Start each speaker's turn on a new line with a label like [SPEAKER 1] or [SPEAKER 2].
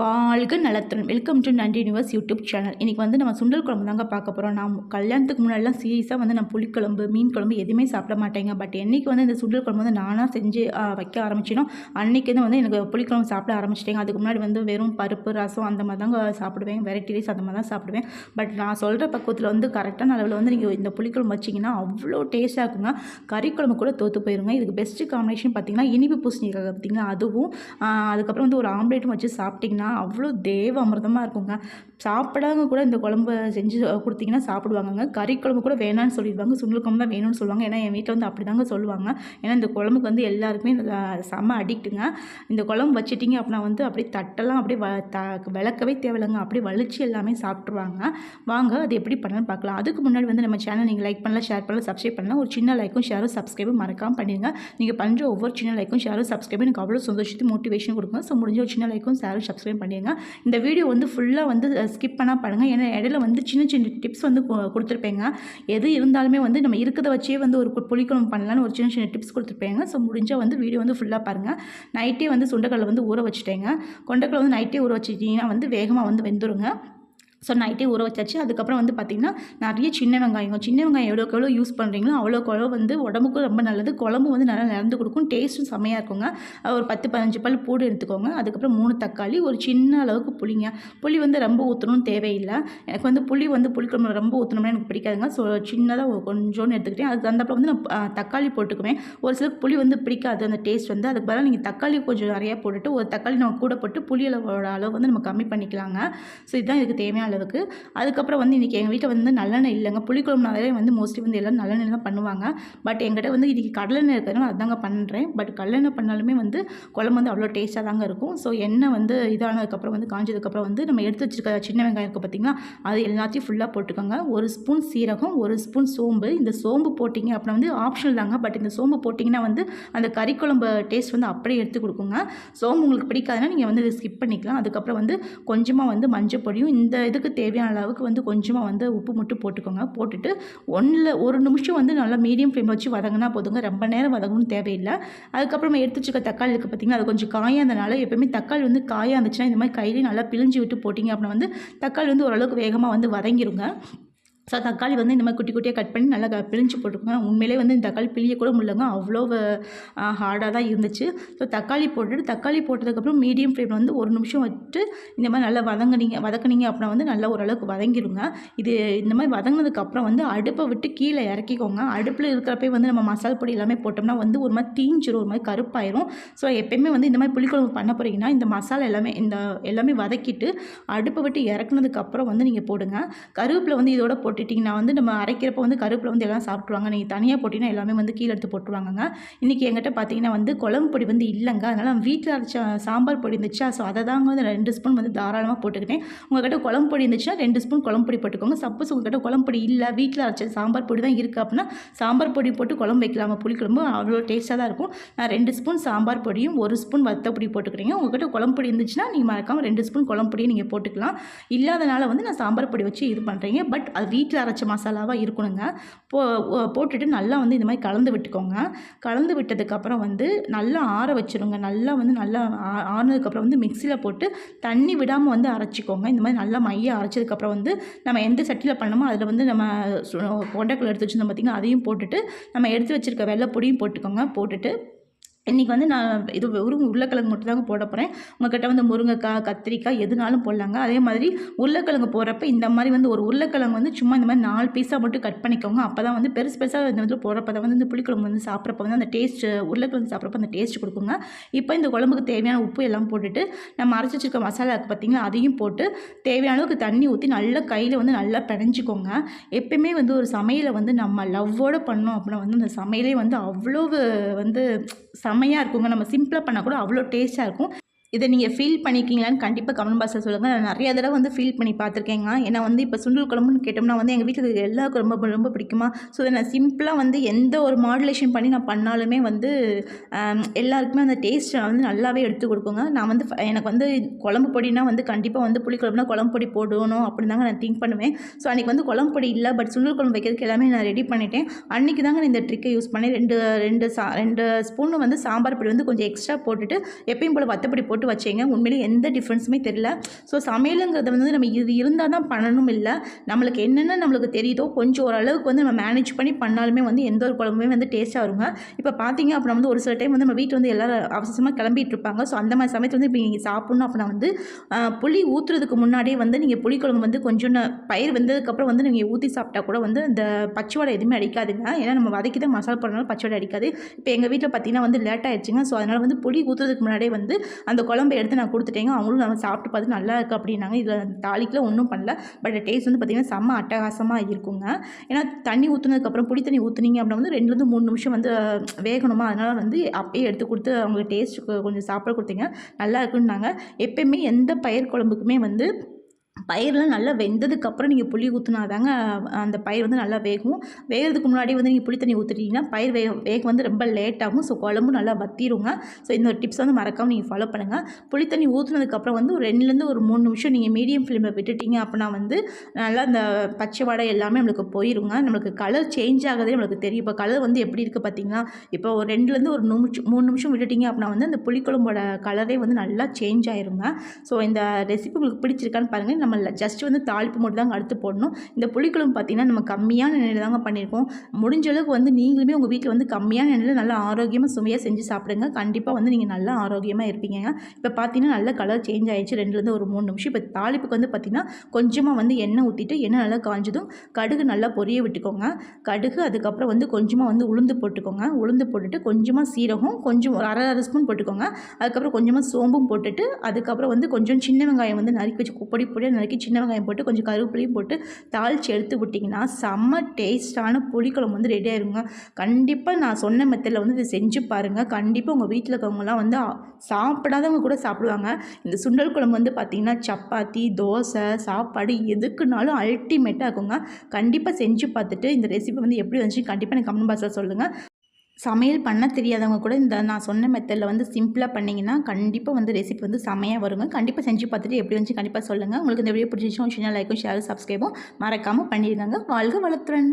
[SPEAKER 1] வாழ்க நலத்துடன் welcome to நன்றி யூனிவர்ஸ் யூடியூப் சேனல் இன்றைக்கி வந்து நம்ம சுண்டல் குழம்பு தாங்க பார்க்க போகிறோம் நான் கல்யாணத்துக்கு முன்னாடிலாம் சீரியஸாக வந்து நான் புளிக்குழம்பு மீன் குழம்பு எதுவுமே சாப்பிட மாட்டேங்க. பட் என்றைக்கு வந்து இந்த சுண்டல் குழம்பு வந்து நானாக செஞ்சு வைக்க ஆரம்பிச்சினோ அன்றைக்கி தான் வந்து எனக்கு புளிக்குழம்பு சாப்பிட ஆரம்பிச்சிட்டேங்க. அதுக்கு முன்னாடி வந்து வெறும் பருப்பு ரசம் அந்த மாதிரி தாங்க சாப்பிடுவேன். வெரைட்டி ரைஸ் அந்த மாதிரி தான் சாப்பிடுவேன். பட் நான் சொல்கிற பக்குவத்தில் வந்து கரெக்டான அளவில் வந்து நீங்கள் இந்த புளிக்குழம்பு வச்சிங்கன்னா அவ்வளோ டேஸ்ட்டாக இருக்குங்க. கறி குழம்பு கூட தோற்று போயிருங்க. இதுக்கு பெஸ்ட்டு காம்பினேஷன் பார்த்தீங்கன்னா இனிப்பு பூசணிக்காக பார்த்திங்கன்னா அதுவும் அதுக்கப்புறம் வந்து ஒரு ஆம்லேட்டும் வச்சு சாப்பிட்டிங்கன்னா அவ்வளோ தேவ அமிர்தமாக இருக்குங்க. சாப்பிடாங்க கூட இந்த குழம்பு செஞ்சு கொடுத்தீங்கன்னா சாப்பிடுவாங்கங்க. கறி குழம்பு கூட வேணான்னு சொல்லிடுவாங்க. சுண்டல் குழம்பு தான் வேணும்னு சொல்லுவாங்க. ஏன்னா என் வீட்டில் வந்து அப்படி தாங்க சொல்லுவாங்க. ஏன்னா இந்த குழம்புக்கு வந்து எல்லாருக்குமே இந்த செம்ம அடிக்ட்டுங்க. இந்த குழம்பு வச்சுட்டிங்க அப்படின்னா வந்து அப்படியே தட்டெல்லாம் அப்படியே வ த விளக்கவே தேவையில்லைங்க. அப்படியே வலிச்சு எல்லாமே சாப்பிட்ருவாங்க வாங்க அது எப்படி பண்ணலாம்னு பார்க்கலாம். அதுக்கு முன்னாடி வந்து நம்ம சேனல் நீங்கள் லைக் பண்ணலாம் ஷேர் பண்ணலாம் சப்ஸ்கிரைப் பண்ணலாம். ஒரு சின்ன லைக்கும் ஷேரும் சப்ஸ்கிரைபும் மறக்காமல் பண்ணிடுங்க. நீங்கள் பண்ணுற ஒவ்வொரு சின்ன லைக்கும் ஷேரும் சப்ஸ்கிரைபும் எனக்கு அவ்வளோ சந்தோஷத்தை மோட்டிவேஷன் கொடுக்கும். ஸோ முடிஞ்ச ஒரு சின்ன லைக்கும் ஷேரும் சப்ஸ்கிரைப் பண்ணிடுங்க இந்த வீடியோ வந்து ஃபுல்லாக வந்து ஸ்கிப் பண்ணால் பாருங்கள் ஏன்னா இடையில வந்து சின்ன சின்ன டிப்ஸ் வந்து கொடுத்துருப்பேங்க. எது இருந்தாலுமே வந்து நம்ம இருக்கிறத வச்சே வந்து ஒரு புளிக்குழம்பு பண்ணலான்னு ஒரு சின்ன சின்ன டிப்ஸ் கொடுத்துருப்பேங்க. ஸோ முடிஞ்சால் வந்து வீடியோ வந்து ஃபுல்லாக பாருங்கள் நைட்டே வந்து சுண்டைக்கடலை வந்து ஊற வச்சுட்டேங்க. கொண்டக்கடலை வந்து நைட்டே ஊற வச்சுட்டிங்கன்னா வந்து வேகமாக வந்து வெந்துருங்க. ஸோ நைட்டே ஊற வச்சாச்சு. அதுக்கப்புறம் வந்து பார்த்திங்கன்னா நிறைய சின்ன வெங்காயம் சின்ன வெங்காயம் எவ்வளோக்கு எவ்வளோ யூஸ் பண்ணுறீங்களோ அவ்வளோக்கு எவ்வளோ வந்து உடம்புக்கும் ரொம்ப நல்லது. குழம்பு வந்து நல்லா நிறந்து கொடுக்கும். டேஸ்ட்டும் செம்மையாக இருக்குங்க. ஒரு பத்து பதினஞ்சு பல் பூடு எடுத்துக்கோங்க. அதுக்கப்புறம் மூணு தக்காளி ஒரு சின்ன அளவுக்கு புளிங்க. புளி வந்து ரொம்ப ஊற்றணும்னு தேவையில்லை. எனக்கு வந்து புளி வந்து புளிக்குழம்பு ரொம்ப ஊற்றணும்னா எனக்கு பிடிக்காதுங்க. ஸோ சின்னதாக கொஞ்சோன்னு எடுத்துக்கிட்டேன். அதுக்கு தந்தப்போ வந்து நான் தக்காளி போட்டுக்குவேன். ஒரு சிலருக்கு புளி வந்து பிடிக்காது. அந்த டேஸ்ட் வந்து. அதுக்கு பதிலாக நீங்கள் தக்காளி கொஞ்சம் நிறையா போட்டுட்டு ஒரு தக்காளி நம்ம கூட போட்டு புளி அளவோட அளவு வந்து நம்ம கம்மி பண்ணிக்கலாங்க. ஸோ இதுதான் இதுக்கு தேவையான அளவுக்கு. அதுக்கப்புறம் வந்து இன்றைக்கி எங்கள் வீட்டில் வந்து நல்லெண்ணெய் இல்லைங்க. புளிக்குழம்புனாலே வந்து மோஸ்ட்லி வந்து எல்லாம் நல்லெண்ணெய் தான் பண்ணுவாங்க. பட் எங்கிட்ட வந்து இன்றைக்கி கடலெண்ணெய் இருக்கிறதுனால அதாங்க பண்ணுறேன் பட் கடலெண்ணெய் பண்ணாலுமே வந்து குழம்பு வந்து அவ்வளோ டேஸ்ட்டாக தாங்க இருக்கும். ஸோ எண்ணெய் வந்து இதானதுக்கப்புறம் வந்து காஞ்சதுக்கப்புறம் வந்து நம்ம எடுத்து வச்சிருக்க சின்ன வெங்காயம் இருக்குது பார்த்திங்கன்னா அது எல்லாத்தையும் ஃபுல்லாக போட்டுக்கோங்க. ஒரு ஸ்பூன் சீரகம் ஒரு ஸ்பூன் சோம்பு. இந்த சோம்பு போட்டிங்க அப்புறம் வந்து ஆப்ஷனல் தாங்க. பட் இந்த சோம்பு போட்டிங்கன்னா வந்து அந்த கறி குழம்பு டேஸ்ட் வந்து அப்படியே எடுத்து கொடுக்குங்க. சோம்பு உங்களுக்கு பிடிக்காதுன்னா நீங்கள் வந்து இதை ஸ்கிப் பண்ணிக்கலாம். அதுக்கப்புறம் வந்து கொஞ்சமாக வந்து மஞ்சள் பொடியும் இந்த உங்களுக்கு தேவையான அளவுக்கு வந்து கொஞ்சமாக வந்து உப்பு மட்டும் போட்டுக்கோங்க. போட்டுட்டு ஒன்றில் ஒரு நிமிஷம் வந்து நல்லா மீடியம் ஃப்ளேம் வச்சு வதங்கினா போதுங்க. ரொம்ப நேரம் வதங்கணும்னு தேவையில்லை. அதுக்கப்புறம் எடுத்து வச்சுக்க தக்காளி இருக்குது பார்த்தீங்கன்னா அது கொஞ்சம் காயாக இருந்தனால எப்பவுமே தக்காளி வந்து காயாக இருந்துச்சுன்னா இந்த மாதிரி கையிலேயே நல்லா பிழிஞ்சு விட்டு போட்டிங்க அப்படின்னா வந்து தக்காளி வந்து ஓரளவுக்கு வேகமாக வந்து வதங்கிருங்க. ஸோ தக்காளி வந்து இந்த மாதிரி குட்டி குட்டியாக கட் பண்ணி நல்லா பிழிஞ்சு போட்டுக்கோங்க உண்மையிலே வந்து இந்த தக்காளி பிழிய கூட முடியலங்க. அவ்வளோ ஹார்டாக தான் இருந்துச்சு. ஸோ தக்காளி போட்டுட்டு தக்காளி போட்டதுக்கப்புறம் மீடியம் ஃப்ளேம் வந்து ஒரு நிமிஷம் வச்சுட்டு இந்த மாதிரி நல்லா வதங்கினீங்க வதக்குனீங்க அப்படின்னா வந்து நல்லா ஓரளவுக்கு வதங்கிடுங்க இது இந்த மாதிரி வதங்கினதுக்கப்புறம் வந்து அடுப்பை விட்டு கீழே இறக்கிக்கோங்க. அடுப்பில் இருக்கிறப்பே வந்து நம்ம மசால் பொடி எல்லாமே போட்டோம்னா வந்து ஒரு மாதிரி தீஞ்சிரும் ஒரு மாதிரி கருப்பாயிரும். ஸோ எப்பயுமே வந்து இந்த மாதிரி புளிக்குழம்பு பண்ண போகிறீங்கன்னா இந்த மசாலா எல்லாமே இந்த எல்லாமே வதக்கிட்டு அடுப்பை விட்டு இறக்குனதுக்கப்புறம் வந்து நீங்கள் போடுங்க. கருவேப்பில் வந்து இதோட போட்டுட்டிங்கன்னா வந்து நம்ம அரைக்கிறப்ப வந்து கருப்பில் வந்து எல்லாம் சாப்பிட்ருவாங்க நீங்கள் தனியாக போட்டிங்கன்னா எல்லாமே வந்து கீழே எடுத்து போட்டுருவாங்கங்க. இன்றைக்கி எங்கிட்ட பார்த்தீங்கன்னா வந்து குழம்பு பொடி வந்து இல்லைங்க. அதனால் வீட்டில் அரைச்ச சாம்பார் பொடி இருந்துச்சா ஸோ அதை தாங்க வந்து ரெண்டு ஸ்பூன் வந்து தாராளமாக போட்டுக்கிட்டேன். உங்கள்கிட்ட குழம்பு பொடி இருந்துச்சுன்னா ரெண்டு ஸ்பூன் குழம்பு பொடி போட்டுக்கோங்க. சப்போஸ் உங்கள்கிட்ட குழம்பு பொடி இல்லை வீட்டில் அரைச்ச சாம்பார் பொடி தான் இருக்குது அப்படின்னா சாம்பார் பொடி போட்டு குழம்பு வைக்கலாமா? புளிக்குழம்பு அவ்வளோ டேஸ்ட்டாக தான் இருக்கும். நான் ரெண்டு ஸ்பூன் சாம்பார் பொடியும் ஒரு ஸ்பூன் வத்த பொடி போட்டுக்கிறீங்க. உங்கள்கிட்ட குழம்பு பொடி இருந்துச்சுன்னா நீங்கள் மறக்காமல் ரெண்டு ஸ்பூன் குழம்பு பொடியை நீங்கள் போட்டுக்கலாம். இல்லாதனால வந்து நான் சாம்பார் பொடி வச்சு இது பண்ணுறீங்க பட் அது வீட்டில் அரைச்ச மசாலாவாக இருக்கணுங்க. போ போட்டுட்டு நல்லா வந்து இந்த மாதிரி கலந்து விட்டுக்கோங்க. கலந்து விட்டதுக்கப்புறம் வந்து நல்லா ஆற வச்சுருங்க. நல்லா வந்து நல்லா ஆறினதுக்கப்புறம் ஆறுனதுக்கப்புறம் வந்து மிக்சியில் போட்டு தண்ணி விடாமல் வந்து அரைச்சிக்கோங்க. இந்த மாதிரி நல்லா மைய அரைச்சதுக்கப்புறம் வந்து நம்ம எந்த சட்டியில் பண்ணமோ அதில் வந்து நம்ம சு- எடுத்து வச்சுருந்தோம் பார்த்திங்கன்னா அதையும் போட்டுட்டு நம்ம எடுத்து வச்சுருக்க வெள்ளைப்பொடியும் போட்டுக்கோங்க. போட்டுட்டு இன்றைக்கி வந்து நான் இது வெறும் உருளைக்கிழங்கு மட்டும் தாங்க போட போகிறேன் உங்கள்கிட்ட வந்து முருங்கைக்காய் கத்திரிக்காய் எதுனாலும் போடலாங்க. அதே மாதிரி உருளைக்கிழங்கு போடுறப்ப இந்த மாதிரி வந்து ஒரு உருளைக்கிழங்கு வந்து சும்மா இந்த மாதிரி நாலு பீஸாக மட்டும் கட் பண்ணிக்கோங்க. அப்போ தான் வந்து பெருசு பெருசாக இந்த மாதிரி போடுறப்ப தான் வந்து இந்த புளிக்குழம்பு வந்து சாப்பிட்றப்ப வந்து அந்த டேஸ்ட் உருளைக்கிழங்கு சாப்பிட்றப்ப அந்த டேஸ்ட் கொடுக்குங்க. இப்போ இந்த குழம்புக்கு தேவையான உப்பு எல்லாம் போட்டுட்டு நம்ம அரைச்சி வச்சிருக்க மசாலா இருக்குது அதையும் போட்டு தேவையான அளவுக்கு தண்ணி ஊற்றி நல்லா கையில் வந்து நல்லா பிணைஞ்சிக்கோங்க எப்பயுமே வந்து ஒரு சமையலை வந்து நம்ம லவ்வோடு பண்ணோம் அப்படின்னா வந்து அந்த சமையலே வந்து அவ்வளோ வந்து செம்மையாக இருக்குங்க. நம்ம சிம்பிளாக பண்ணால் கூட அவ்வளோ டேஸ்ட்டாக இருக்கும். இதை நீங்கள் ஃபீல் பண்ணிக்கிங்களான்னு கண்டிப்பாக கமெண்ட் பாக்ஸில் சொல்லுங்கள் நான் நிறைய தடவை வந்து ஃபீல் பண்ணி பார்த்துருக்கேங்க. ஏன்னா வந்து இப்போ சுண்டல் குழம்புன்னு கேட்டோம்னா வந்து எங்கள் வீட்டில் இருக்கிற எல்லாருக்கும் ரொம்ப ரொம்ப பிடிக்குமா? ஸோ இதை நான் சிம்பிளாக வந்து எந்த ஒரு மாடுலேஷன் பண்ணி நான் பண்ணாலுமே வந்து எல்லாருக்குமே அந்த டேஸ்ட்டை வந்து நல்லாவே எடுத்து கொடுக்குங்க நான் வந்து ஃப- எனக்கு வந்து குழம்பு பொடினா வந்து கண்டிப்பாக வந்து புளி குழம்புனா குழம்பு பொடி போடணும் அப்படின்னு தாங்க நான் திங்க் பண்ணுவேன். ஸோ அன்றைக்கி வந்து குழம்பு பொடி இல்லை பட் சுண்டல் குழம்பு வைக்கிறதுக்கு எல்லாமே நான் ரெடி பண்ணிட்டேன். அன்றைக்கி தாங்க நான் இந்த ட்ரிக்கை யூஸ் பண்ணி ரெண்டு ரெண்டு சா ரெண்டு ஸ்பூன் வந்து சாம்பார் பொடி வந்து கொஞ்சம் எக்ஸ்ட்ரா போட்டுட்டு எப்பயும் போல் வத்தப்பொடி போட்டு போட்டு வச்சேங்க. உண்மையிலேயே எந்த டிஃப்ரென்ஸுமே தெரியல. ஸோ சமையலுங்கிறது வந்து நம்ம இது இருந்தால் தான் பண்ணணும் இல்லை. நம்மளுக்கு என்னென்ன நம்மளுக்கு தெரியுதோ கொஞ்சம் ஓரளவுக்கு வந்து நம்ம மேனேஜ் பண்ணி பண்ணாலுமே வந்து எந்த ஒரு குழம்புமே வந்து டேஸ்ட்டாக வருங்க. இப்போ பார்த்தீங்க அப்படின்னா வந்து ஒரு சில டைம் வந்து நம்ம வீட்டில் வந்து எல்லோரும் அவசியமாக கிளம்பிட்டு இருப்பாங்க. ஸோ அந்த மாதிரி சமயத்தில் வந்து இப்போ நீங்கள் சாப்பிட்ணும் அப்படின்னா வந்து புளி ஊற்றுறதுக்கு முன்னாடியே வந்து நீங்கள் புளிக்குழம்பு வந்து கொஞ்சம் பயிர் வந்ததுக்கப்புறம் வந்து நீங்கள் ஊற்றி சாப்பிட்டா கூட வந்து இந்த பச்சைவடை எதுவுமே அடிக்காதுங்க. ஏன்னா நம்ம வதக்கி தான் மசாலா போடுறதுனால பச்சை வடை அடிக்காது. இப்போ எங்கள் வீட்டில் பார்த்தீங்கன்னா வந்து லேட் ஆயிடுச்சுங்க. ஸோ அதனால் வந்து புளி ஊற்றுறதுக்கு முன்னாடியே வந்து அந்த குழம்பு எடுத்து நான் கொடுத்துட்டேங்க. அவங்களும் நம்ம சாப்பிட்டு பார்த்து நல்லா இருக்குது அப்படின்னாங்க. இதில் தாளிக்கில் ஒன்றும் பண்ணல. பட் டேஸ்ட் வந்து பார்த்திங்கன்னா செம்ம அட்டகாசமாக இருக்குங்க. ஏன்னா தண்ணி ஊற்றுனதுக்கப்புறம் புளி தண்ணி ஊற்றுனீங்க அப்படின்னா வந்து ரெண்டுலேருந்து மூணு நிமிஷம் வந்து வேகணுமா? அதனால் வந்து அப்பயே எடுத்து கொடுத்து அவங்க டேஸ்ட்டுக்கு கொஞ்சம் சாப்பிட கொடுத்தீங்க. நல்லா இருக்குன்னாங்க. எப்பயுமே எந்த பயிர் குழம்புக்குமே வந்து பயிரெலாம் நல்லா வெந்ததுக்கப்புறம் நீங்கள் புளி ஊற்றினா தாங்க அந்த பயிர் வந்து நல்லா வேகும். வேகிறதுக்கு முன்னாடி வந்து நீங்கள் புளி தண்ணி ஊற்றிட்டீங்கன்னா பயிர் வேக வேக வந்து ரொம்ப லேட் ஆகும். ஸோ குழம்பு நல்லா வத்திருங்க. ஸோ இந்த ஒரு டிப்ஸ் வந்து மறக்காமல் நீங்கள் ஃபாலோ பண்ணுங்கள் புளி தண்ணி ஊற்றுனதுக்கப்புறம் வந்து ஒரு ரெண்டுலேருந்து ஒரு மூணு நிமிஷம் நீங்கள் மீடியம் ஃப்ளேமில் விட்டுட்டீங்க அப்படின்னா வந்து நல்லா அந்த பச்சை வடை எல்லாமே நம்மளுக்கு போயிருங்க. நம்மளுக்கு கலர் சேஞ்ச் ஆகுதே நம்மளுக்கு தெரியும். இப்போ கலர் வந்து எப்படி இருக்குது பார்த்தீங்கன்னா இப்போ ஒரு ரெண்டுலேருந்து ஒரு நிமிஷம் மூணு நிமிஷம் விட்டுட்டீங்க அப்படின்னா வந்து அந்த புளிக்குழம்போட கலரே வந்து நல்லா சேஞ்ச் ஆயிருங்க. ஸோ இந்த ரெசிபி உங்களுக்கு பிடிச்சிருக்கான்னு பாருங்கள் நம்ம ஜஸ்ட் வந்து தாளிப்பு மட்டும் தாங்க அடுத்து போடணும். இந்த புளிக்குழம்பு பார்த்தீங்கன்னா நம்ம கம்மியான எண்ணெயில் தாங்க பண்ணியிருக்கோம் முடிஞ்ச அளவுக்கு வந்து நீங்களுமே உங்கள் வீட்டில் வந்து கம்மியான எண்ணெயில் நல்லா ஆரோக்கியமாக சுவையாக செஞ்சு சாப்பிடுங்க. கண்டிப்பாக வந்து நீங்கள் நல்லா ஆரோக்கியமாக இருப்பீங்க. இப்போ பார்த்தீங்கன்னா நல்ல கலர் சேஞ்ச் ஆகிடுச்சு ரெண்டுலேருந்து ஒரு மூணு நிமிஷம். இப்போ தாளிப்புக்கு வந்து பார்த்திங்கன்னா கொஞ்சமாக வந்து எண்ணெய் ஊற்றிட்டு எண்ணெய் நல்லா காஞ்சதும் கடுகு நல்லா பொரிய விட்டுக்கோங்க. கடுகு அதுக்கப்புறம் வந்து கொஞ்சமாக வந்து உளுந்து போட்டுக்கோங்க. உளுந்து போட்டுட்டு கொஞ்சமாக சீரகம் கொஞ்சம் ஒரு அரை அரை ஸ்பூன் போட்டுக்கோங்க. அதுக்கப்புறம் கொஞ்சமாக சோம்பும் போட்டுட்டு அதுக்கப்புறம் வந்து கொஞ்சம் சின்ன வெங்காயம் வந்து நறுக்கி வச்சு பொடி பொடியாக நறுக்கி சின்ன வெங்காயம் போட்டு கொஞ்சம் கருவேப்பிலையும் போட்டு தாளித்து எடுத்து விட்டிங்கன்னா செம்ம டேஸ்டான புளிக்குழம்பு வந்து ரெடி ஆயிருங்க. கண்டிப்பாக நான் சொன்ன மெத்தடில் வந்து இதை செஞ்சு பாருங்கள் கண்டிப்பாக உங்கள் வீட்டில் இருக்கவங்கலாம் வந்து சாப்பிடாதவங்க கூட சாப்பிடுவாங்க. இந்த சுண்டல் குழம்பு வந்து பார்த்திங்கன்னா சப்பாத்தி தோசை சாப்பாடு எதுக்குனாலும் அல்டிமேட்டாக இருக்குங்க. கண்டிப்பாக செஞ்சு பார்த்துட்டு இந்த ரெசிபி வந்து எப்படி வந்துச்சு கண்டிப்பாக எனக்கு கமெண்ட் பாக்ஸில் சொல்லுங்கள் சமையல் பண்ண தெரியாதவங்க கூட இந்த நான் சொன்ன மெத்தடில் வந்து சிம்பிளாக பண்ணிங்கன்னா கண்டிப்பாக வந்து ரெசிபி வந்து செமையாக வருங்க. கண்டிப்பாக செஞ்சு பார்த்துட்டு எப்படி வந்துச்சு கண்டிப்பாக சொல்லுங்கள் உங்களுக்கு இந்த வீடியோ பிடிச்சிச்சும் சின்ன லைக்கும் ஷேர் சப்ஸ்கிரைபும் மறக்காமல் பண்ணியிருக்காங்க வாழ்க வளர்த்துறன்